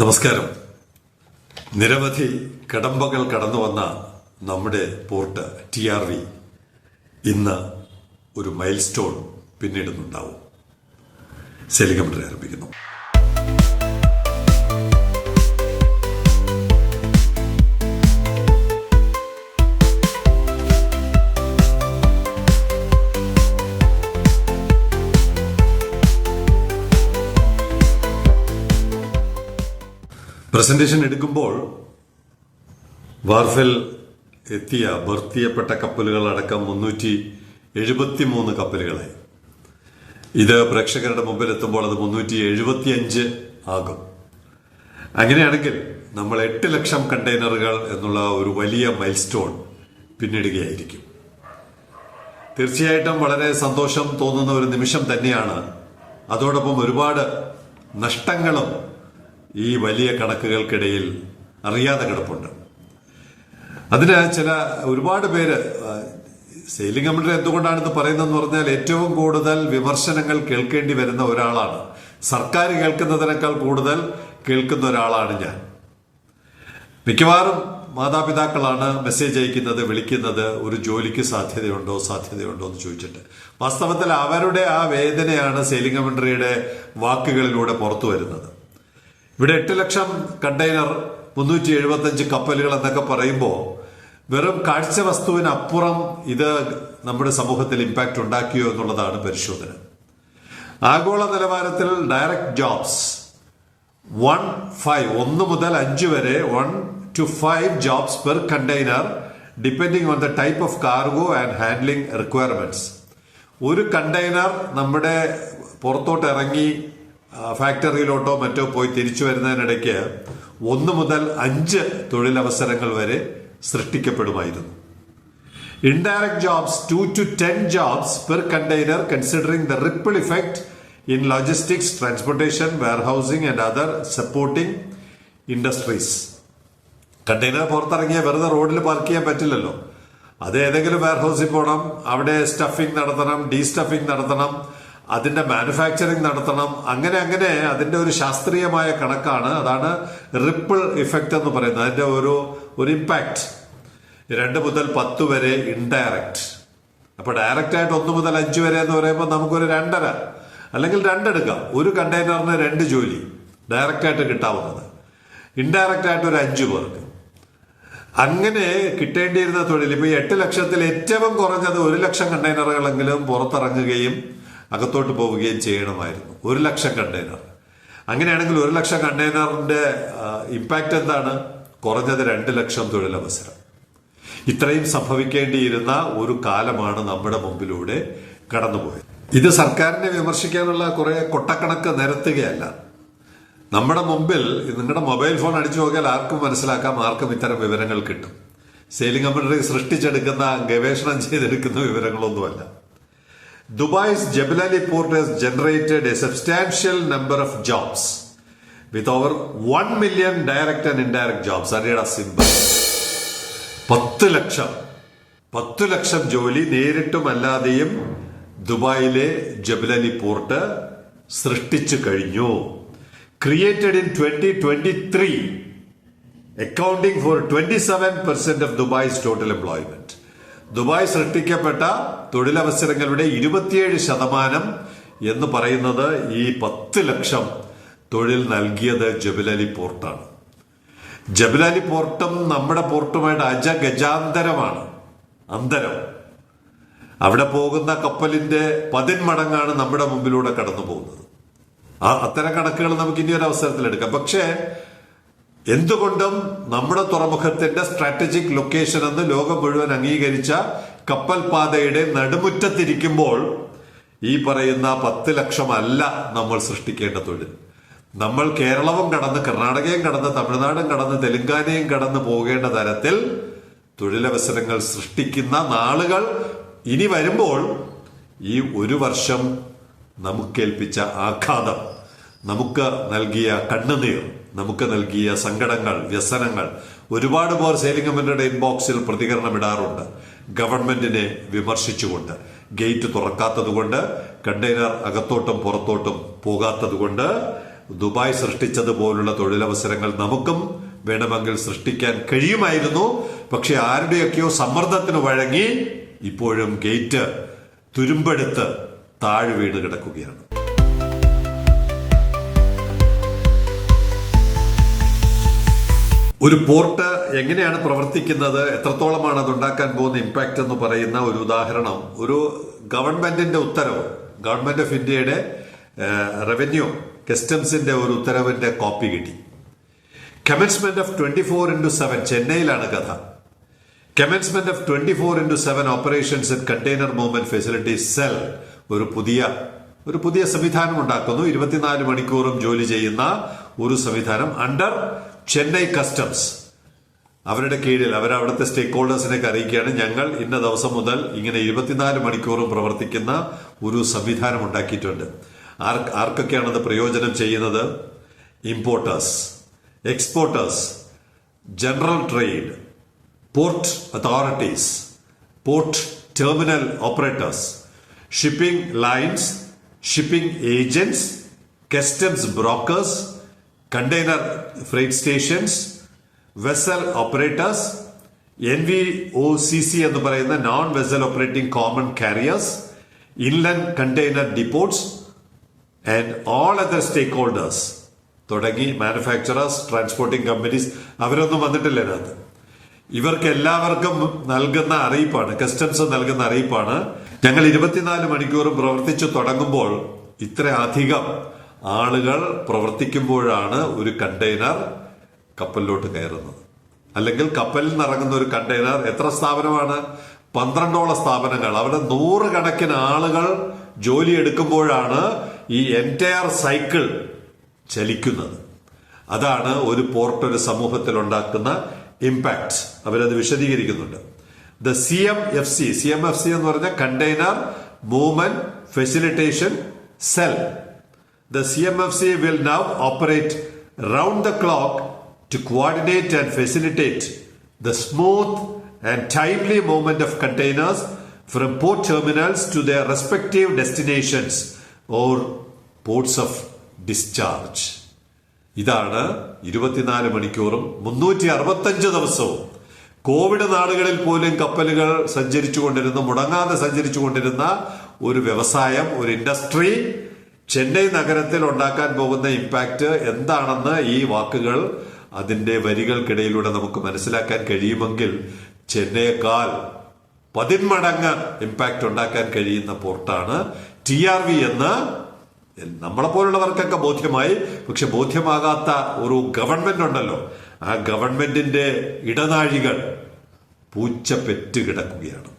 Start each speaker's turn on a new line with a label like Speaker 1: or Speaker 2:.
Speaker 1: നമസ്കാരം. നിരവധി കടമ്പകൾ കടന്നു വന്ന നമ്മുടെ പോർട്ട് ടി ആർ വി ഇന്ന് ഒരു മൈൽ സ്റ്റോൺ പിന്നിടുന്നുണ്ടാവും സെലികമറി ആരംഭിക്കുന്നു. പ്രസന്റേഷൻ എടുക്കുമ്പോൾ വാർഫിൽ എത്തിയ ഭർത്തിയപ്പെട്ട കപ്പലുകളടക്കം മുന്നൂറ്റി എഴുപത്തിമൂന്ന് കപ്പലുകളായി. ഇത് പ്രേക്ഷകരുടെ മുമ്പിൽ എത്തുമ്പോൾ അത് മുന്നൂറ്റി എഴുപത്തിയഞ്ച് ആകും. അങ്ങനെയാണെങ്കിൽ നമ്മൾ എട്ട് ലക്ഷം കണ്ടെയ്നറുകൾ എന്നുള്ള ഒരു വലിയ മൈൽ സ്റ്റോൺ പിന്നിടുകയായിരിക്കും. തീർച്ചയായിട്ടും വളരെ സന്തോഷം തോന്നുന്ന ഒരു നിമിഷം തന്നെയാണ്. അതോടൊപ്പം ഒരുപാട് നഷ്ടങ്ങളും ഈ വലിയ കണക്കുകൾക്കിടയിൽ അറിയാതെ കിടപ്പുണ്ട്. അതിന് ചില ഒരുപാട് പേര് സെയിലിംഗ് കമ്പനി എന്തുകൊണ്ടാണ് ഇത് പറയുന്നതെന്ന് പറഞ്ഞാൽ ഏറ്റവും കൂടുതൽ വിമർശനങ്ങൾ കേൾക്കേണ്ടി വരുന്ന ഒരാളാണ്. സർക്കാർ കേൾക്കുന്നതിനേക്കാൾ കൂടുതൽ കേൾക്കുന്ന ഒരാളാണ് ഞാൻ. മിക്കവാറും മാതാപിതാക്കളാണ് മെസ്സേജ് അയക്കുന്നത് വിളിക്കുന്നത് ഒരു ജോലിക്ക് സാധ്യതയുണ്ടോ സാധ്യതയുണ്ടോ എന്ന് ചോദിച്ചിട്ട്. വാസ്തവത്തിൽ അവരുടെ ആ വേദനയാണ് സെയിലിംഗ് കമൻട്രിയുടെ വാക്കുകളിലൂടെ പുറത്തു വരുന്നത്. ഇവിടെ എട്ട് ലക്ഷം കണ്ടെയ്നർ മുന്നൂറ്റി എഴുപത്തഞ്ച് കപ്പലുകൾ എന്നൊക്കെ പറയുമ്പോൾ വെറും കാഴ്ച വസ്തുവിനപ്പുറം ഇത് നമ്മുടെ സമൂഹത്തിൽ ഇമ്പാക്ട് ഉണ്ടാക്കിയോ എന്നുള്ളതാണ് പരിശോധന. ആഗോള നിലവാരത്തിൽ ഡയറക്റ്റ് ജോബ്സ് വൺ ഫൈവ് ഒന്ന് മുതൽ അഞ്ച് വരെ one to five jobs per container depending on the type of cargo and handling requirements ഒരു കണ്ടെയ്നർ നമ്മുടെ പുറത്തോട്ട് ഇറങ്ങി ഫാക്ടറിയിലോട്ടോ മറ്റോ പോയി തിരിച്ചു വരുന്നതിനിടയ്ക്ക് ഒന്ന് മുതൽ അഞ്ച് തൊഴിലവസരങ്ങൾ വരെ സൃഷ്ടിക്കപ്പെടുമായിരുന്നു. Indirect jobs 2 to 10 jobs per container considering the ripple effect in logistics transportation warehousing and other supporting industries container പുറത്തിറങ്ങിയ വെറുതെ റോഡിൽ പാർക്ക് ചെയ്യാൻ പറ്റില്ലല്ലോ. അത് ഏതെങ്കിലും വെയർ ഹൗസിൽ പോകണം അവിടെ സ്റ്റഫിംഗ് നടത്തണം ഡീ സ്റ്റഫിംഗ് നടത്തണം അതിന്റെ മാനുഫാക്ചറിങ് നടത്തണം. അങ്ങനെ അങ്ങനെ അതിന്റെ ഒരു ശാസ്ത്രീയമായ കണക്കാണ്. അതാണ് റിപ്പിൾ ഇഫക്റ്റ് എന്ന് പറയുന്നത്. അതിന്റെ ഒരു ഒരു ഇമ്പാക്ട് രണ്ട് മുതൽ പത്ത് വരെ ഇൻഡയറക്റ്റ് അപ്പൊ ഡയറക്റ്റ് ആയിട്ട് ഒന്ന് മുതൽ അഞ്ച് വരെ എന്ന് പറയുമ്പോൾ നമുക്കൊരു രണ്ടര. അല്ലെങ്കിൽ രണ്ടെടുക്കാം. ഒരു കണ്ടെയ്നറിന് രണ്ട് ജോലി. ഡയറക്റ്റ് ആയിട്ട് കിട്ടാവുന്നത്. ഇൻഡയറക്റ്റ് ആയിട്ട് ഒരു അഞ്ചു പേർക്ക്. അങ്ങനെ കിട്ടേണ്ടിയിരുന്ന തൊഴിൽ ഇപ്പൊ എട്ട് ലക്ഷത്തിൽ ഏറ്റവും കുറഞ്ഞത് ഒരു ലക്ഷം കണ്ടെയ്നറുകളെങ്കിലും പുറത്തിറങ്ങുകയും അകത്തോട്ട് പോവുകയും ചെയ്യണമായിരുന്നു. ഒരു ലക്ഷം കണ്ടെയ്നർ. അങ്ങനെയാണെങ്കിൽ ഒരു ലക്ഷം കണ്ടെയ്നറിന്റെ ഇമ്പാക്റ്റ് എന്താണ്? കുറഞ്ഞത് രണ്ട് ലക്ഷം തൊഴിലവസരം. ഇത്രയും സംഭവിക്കേണ്ടിയിരുന്ന ഒരു കാലമാണ് നമ്മുടെ മുമ്പിലൂടെ കടന്നുപോയത്. ഇത് സർക്കാരിനെ വിമർശിക്കാനുള്ള കുറെ കൊട്ടക്കണക്ക് നിരത്തുകയല്ല. നമ്മുടെ മുമ്പിൽ നിങ്ങളുടെ മൊബൈൽ ഫോൺ അടിച്ചു നോക്കിയാൽ ആർക്കും മനസ്സിലാക്കാം ആർക്കും ഇത്തരം വിവരങ്ങൾ കിട്ടും. സെയിലിംഗ് കമ്പനി സൃഷ്ടിച്ചെടുക്കുന്ന ഗവേഷണം ചെയ്തെടുക്കുന്ന വിവരങ്ങളൊന്നുമല്ല. Dubai's Jebel Ali port has generated a substantial number of jobs with over 1 million direct and indirect jobs. Simple പത്ത് ലക്ഷം. പത്ത് ലക്ഷം ജോലി നേരിട്ടും അല്ലാതെയും ദുബായിലെ ജബലലി പോർട്ട് സൃഷ്ടിച്ചു കഴിഞ്ഞു. Created in twenty twenty three accounting for twenty seven percent of Dubai's total employment Dubai സൃഷ്ടിക്കപ്പെട്ട തൊഴിലവസരങ്ങളുടെ ഇരുപത്തിയേഴ് ശതമാനം എന്ന് പറയുന്നത് ഈ പത്ത് ലക്ഷം തൊഴിൽ നൽകിയത് ജബിലലി പോർട്ടാണ്. ജബിലലി പോർട്ടും നമ്മുടെ പോർട്ടുമായിട്ട് അജഗജാന്തരമാണ്. അന്തരം. അവിടെ പോകുന്ന കപ്പലിന്റെ പതിന്മടങ്ങാണ് നമ്മുടെ മുമ്പിലൂടെ കടന്നു പോകുന്നത് ആ അത്തരം കണക്കുകൾ നമുക്ക് ഇനി അവസരത്തിൽ എടുക്കാം. പക്ഷേ എന്തുകൊണ്ടും നമ്മുടെ തുറമുഖത്തിന്റെ സ്ട്രാറ്റജിക് ലൊക്കേഷൻ എന്ന് ലോകം മുഴുവൻ അംഗീകരിച്ച കപ്പൽ പാതയുടെ നടുമുറ്റത്തിരിക്കുമ്പോൾ ഈ പറയുന്ന പത്ത് ലക്ഷം അല്ല നമ്മൾ സൃഷ്ടിക്കേണ്ട തൊഴിൽ. നമ്മൾ കേരളവും കടന്ന് കർണാടകയും കടന്ന് തമിഴ്നാടും കടന്ന് തെലുങ്കാനയും കടന്ന് പോകേണ്ട തരത്തിൽ തൊഴിലവസരങ്ങൾ സൃഷ്ടിക്കുന്ന നാളുകൾ ഇനി വരുമ്പോൾ ഈ ഒരു വർഷം നമുക്കേൽപ്പിച്ച ആഘാതം നമുക്ക് നൽകിയ കണ്ണുനീർ. നമുക്ക് നൽകിയ സങ്കടങ്ങൾ വ്യസനങ്ങൾ ഒരുപാട് പേർ കമ്പനിയുടെ ഇൻബോക്സിൽ പ്രതികരണം ഇടാറുണ്ട്. ഗവൺമെന്റിനെ വിമർശിച്ചുകൊണ്ട് ഗേറ്റ് തുറക്കാത്തതുകൊണ്ട് കണ്ടെയ്നർ അകത്തോട്ടും പുറത്തോട്ടും പോകാത്തതുകൊണ്ട് ദുബായ് സൃഷ്ടിച്ചതുപോലുള്ള തൊഴിലവസരങ്ങൾ നമുക്കും വേണമെങ്കിൽ സൃഷ്ടിക്കാൻ കഴിയുമായിരുന്നു. പക്ഷെ ആരുടെയൊക്കെയോ സമ്മർദ്ദത്തിന് വഴങ്ങി ഇപ്പോഴും ഗേറ്റ് തുരുമ്പെടുത്ത് താഴ് വീണ് കിടക്കുകയാണ്. ഒരു പോർട്ട് എങ്ങനെയാണ് പ്രവർത്തിക്കുന്നത്? എത്രത്തോളമാണ് അത് ഉണ്ടാക്കാൻ പോകുന്ന ഇമ്പാക്റ്റ് എന്ന് പറയുന്ന ഒരു ഉദാഹരണം. ഒരു ഗവൺമെന്റിന്റെ ഉത്തരവ് ഗവൺമെന്റ് ഓഫ് ഇന്ത്യയുടെ റവന്യൂ കസ്റ്റംസിന്റെ ഒരു ഉത്തരവിന്റെ കോപ്പി കിട്ടി. Commencement of twenty four into seven ചെന്നൈയിലാണ് കഥ. Commencement of twenty four into seven operations in container movement facility cell ഒരു പുതിയ ഒരു പുതിയ സംവിധാനം ഉണ്ടാക്കുന്നു. ഇരുപത്തിനാല് മണിക്കൂറും ജോലി ചെയ്യുന്ന ഒരു സംവിധാനം അണ്ടർ ചെന്നൈ കസ്റ്റംസ് അവരുടെ കീഴിൽ അവർ അവിടുത്തെ സ്റ്റേക്ക് ഹോൾഡേഴ്സിനൊക്കെ അറിയിക്കുകയാണ്. ഞങ്ങൾ ഇന്ന ദിവസം മുതൽ ഇങ്ങനെ ഇരുപത്തിനാല് മണിക്കൂറും പ്രവർത്തിക്കുന്ന ഒരു സംവിധാനം ഉണ്ടാക്കിയിട്ടുണ്ട്. ആർ ആർക്കൊക്കെയാണ് അത് പ്രയോജനം ചെയ്യുന്നത്? Importers exporters general trade port authorities port terminal operators shipping lines shipping agents customs brokers container freight stations, vessel operators, N V O C C എന്ന് പറയുന്ന non vessel operating common carriers inland container depots and all other stakeholders തുടങ്ങി manufacturers transporting companies അവരൊന്നും വന്നിട്ടില്ല അതിനകത്ത് ഇവർക്ക് എല്ലാവർക്കും നൽകുന്ന അറിയിപ്പാണ് കസ്റ്റംസ് നൽകുന്ന അറിയിപ്പാണ്. ഞങ്ങൾ ഇരുപത്തിനാല് മണിക്കൂറും പ്രവർത്തിച്ചു തുടങ്ങുമ്പോൾ ഇത്ര അധികം ആളുകൾ പ്രവർത്തിക്കുമ്പോഴാണ് ഒരു കണ്ടെയ്നർ കപ്പലിലോട്ട് കയറുന്നത്. അല്ലെങ്കിൽ കപ്പലിൽ നിന്ന് ഇറങ്ങുന്ന ഒരു കണ്ടെയ്നർ എത്ര സ്ഥാപനമാണ്? പന്ത്രണ്ടോളം സ്ഥാപനങ്ങൾ. അവിടെ നൂറുകണക്കിന് ആളുകൾ ജോലി എടുക്കുമ്പോഴാണ് ഈ എന്റയർ സൈക്കിൾ ചലിക്കുന്നത്. അതാണ് ഒരു പോർട്ട് ഒരു സമൂഹത്തിൽ ഉണ്ടാക്കുന്ന ഇമ്പാക്ട് അവരത് വിശദീകരിക്കുന്നുണ്ട്. The C M F C C M F C എന്ന് പറഞ്ഞ container movement facilitation cell The CMFC will now operate round the clock to coordinate and facilitate the smooth and timely movement of containers from port terminals to their respective destinations or ports of discharge. ഇതാണ് ഇരുപത്തിനാല് മണിക്കൂറും മുന്നൂറ്റി അറുപത്തഞ്ച് ദിവസവും Covid നാടുകളിൽ പോലും കപ്പലുകൾ സഞ്ചരിച്ചു കൊണ്ടിരുന്ന മുടങ്ങാതെ സഞ്ചരിച്ചു കൊണ്ടിരുന്ന ഒരു വ്യവസായം ഒരു ഇൻഡസ്ട്രി ചെന്നൈ നഗരത്തിൽ ഉണ്ടാക്കാൻ പോകുന്ന ഇമ്പാക്റ്റ് എന്താണെന്ന് ഈ വാക്കുകൾ അതിന്റെ വരികൾക്കിടയിലൂടെ നമുക്ക് മനസ്സിലാക്കാൻ കഴിയുമെങ്കിൽ ചെന്നൈയേക്കാൾ പതിന്മടങ്ങ് ഇമ്പാക്റ്റ് ഉണ്ടാക്കാൻ കഴിയുന്ന പോർട്ടാണ് ടി ആർ വി എന്ന് നമ്മളെ പോലുള്ളവർക്കൊക്കെ ബോധ്യമായി. പക്ഷെ ബോധ്യമാകാത്ത ഒരു ഗവൺമെന്റ് ഉണ്ടല്ലോ. ആ ഗവൺമെന്റിന്റെ ഇടനാഴികൾ പൂച്ച പെറ്റ് കിടക്കുകയാണ്.